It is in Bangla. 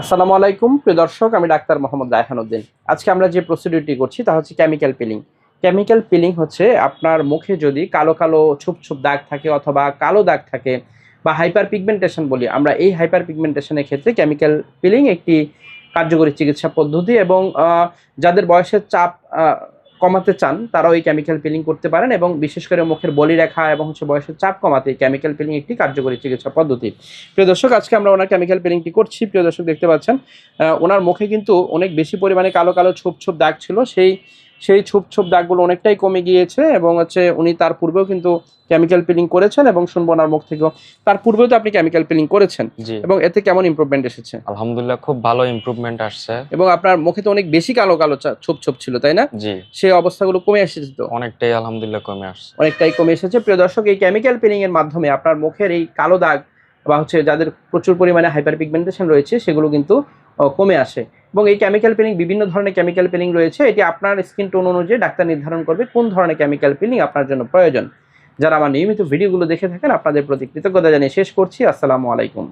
আসসালামু আলাইকুম, প্রিয় দর্শক, আমি ডাক্তার মোহাম্মদ রায়হানুদ্দিন আজকে আমরা যে প্রসিডিউরটি করছি, তা হচ্ছে কেমিক্যাল পিলিং কেমিক্যাল পিলিং হচ্ছে আপনার মুখে যদি কালো কালো ছুপ ছুপ দাগ থাকে অথবা কালো দাগ থাকে বা হাইপার পিগমেন্টেশন বলি, আমরা এই হাইপার পিগমেন্টেশনের ক্ষেত্রে কেমিক্যাল পিলিং একটি কার্যকরী চিকিৎসা পদ্ধতি এবং যাদের বয়সের চাপ কমাতে চান, তারাও এই কেমিক্যাল পিলিং করতে পারেন এবং বিশেষ করে মুখের বলি রেখা এবং হচ্ছে বয়সের চাপ কমাতে কেমিক্যাল পিলিং একটি কার্যকরী চিকিৎসা পদ্ধতি। প্রিয় দর্শক, আজকে আমরা ওনার কেমিক্যাল পিলিংটি করছি। প্রিয় দর্শক দেখতে পাচ্ছেন ওনার মুখে কিন্তু অনেক বেশি পরিমাণে কালো কালো ছোপ ছোপ দাগ ছিল। সেই সেই ছোপ ছোপ দাগগুলো অনেকটাই কমে গিয়েছে এবং হচ্ছে উনি তার পূর্বেও কিন্তু কেমিক্যাল পিলিং করেছেন এবং শুনব ওনার মুখ থেকেও। তার পূর্বেও তো আপনি কেমিক্যাল পিলিং করেছেন এবং এতে কেমন ইমপ্রুভমেন্ট এসেছে? আলহামদুলিল্লাহ খুব ভালো ইমপ্রুভমেন্ট আসছে। এবং আপনার মুখে তো অনেক বেশি কালো কালো ছোপ ছোপ ছিল তাই না? জি। সেই অবস্থাগুলো কমে এসেছে তো? অনেকটাই আলহামদুলিল্লাহ কমে আসছে। অনেকটাই কমে এসেছে। প্রিয় দর্শক এই কেমিক্যাল পিলিং এর মাধ্যমে আপনার মুখের এই কালো দাগ বা হচ্ছে যাদের প্রচুর পরিমাণে হাইপার পিগমেন্টেশন রয়েছে সেগুলো কিন্তু কমে আসে। এবং এই কেমিক্যাল পিলিং বিভিন্ন ধরনের কেমিক্যাল পিলিং রয়েছে, এটি আপনার স্কিন টোন অনুযায়ী ডাক্তার নির্ধারণ করবে কোন ধরনের কেমিক্যাল পিলিং আপনার জন্য প্রয়োজন। যারা আমার নিয়মিত ভিডিওগুলো দেখে থাকেন, আপনাদের প্রতি কৃতজ্ঞতা জানিয়ে শেষ করছি। আসসালামু আলাইকুম।